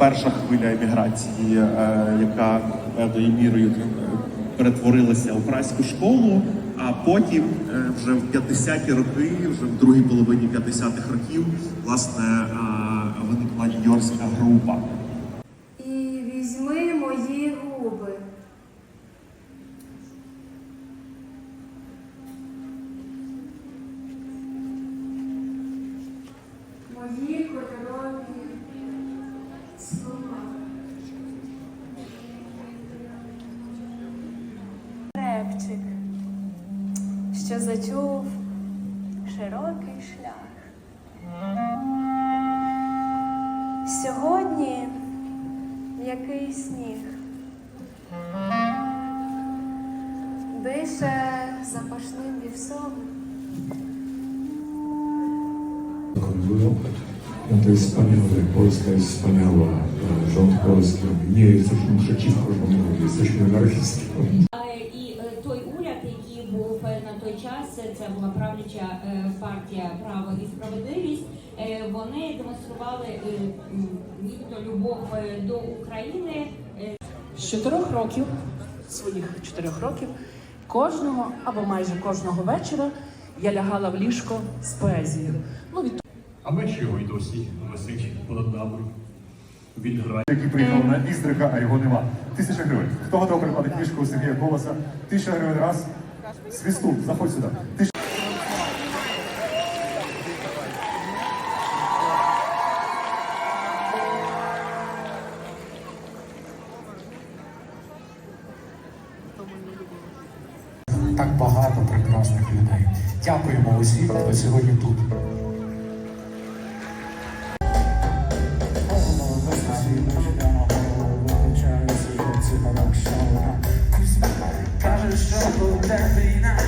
перша хвиля еміграції, е, яка певною мірою е, перетворилася у праську школу. А потім, е, вже в 50-ті роки, вже в другій половині 50-х років, власне, виникла нью-йоркська група. І візьми мої губи. Мої що зачув широкий шлях. Сьогодні який сніг дише запашним вівсом. Polska jest wspaniała. e, Rząd polski nie jest coś przeciwko rządowi. Jesteśmy anarchistą. Був на той час, це була правляча е, партія Право і справедливість. е, Вони демонстрували е, нібито любов до України. З чотирьох років, своїх чотирьох років, кожного або майже кожного вечора я лягала в ліжко з поезією. Ну, від А меч його й досі висить понад нами. Він грає. який приїхав на Іздриха, а його нема. Тисяча гривень. Хто готов придбати книжку у Сергія Колоса? Тисяча гривень раз. Свістун, заходь сюди. Так багато прекрасних людей. Дякуємо усім, хто сьогодні тут. Сабріна.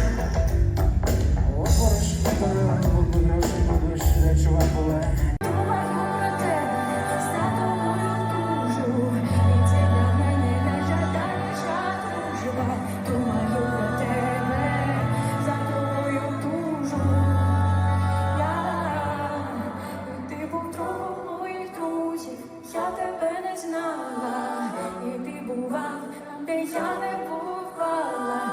О, хорошо, подарував, буду гроші, буду ще відчувати боле. Я тебе не знала, і ти бував, де я не бувала.